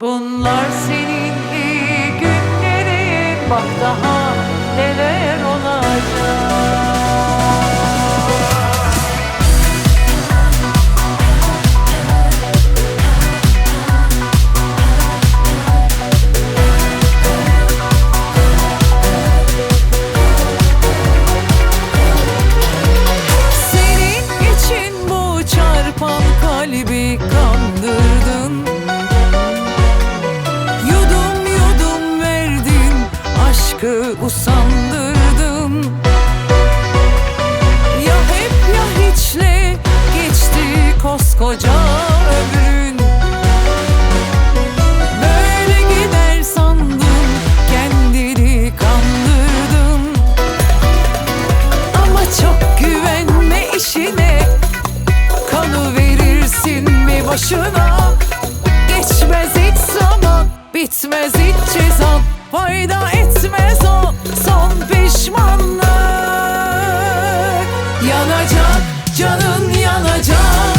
Bunlar senin iyi günlerin. Bak daha neler aşkı usandırdın Ya hep ya hiçle geçti koskoca ömrün. Böyle gider sandım kendini kandırdın Ama çok güvenme işine Kanı verirsin mi başına? Geçmez hiç zaman Bitmez hiç cezan Fayda Yanacak canın yanacak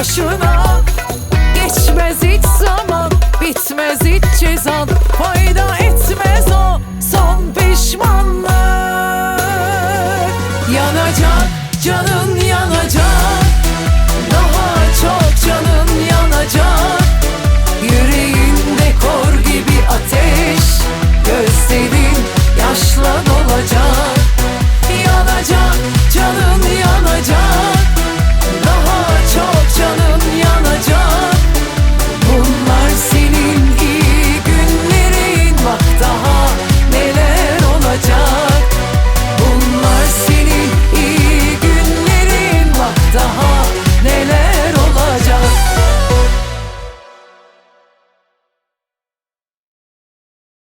boşuna Geçmez hiç zaman Bitmez hiç cezan. Fayda etmez o Son pişmanlık. Yanacak canın yanacak.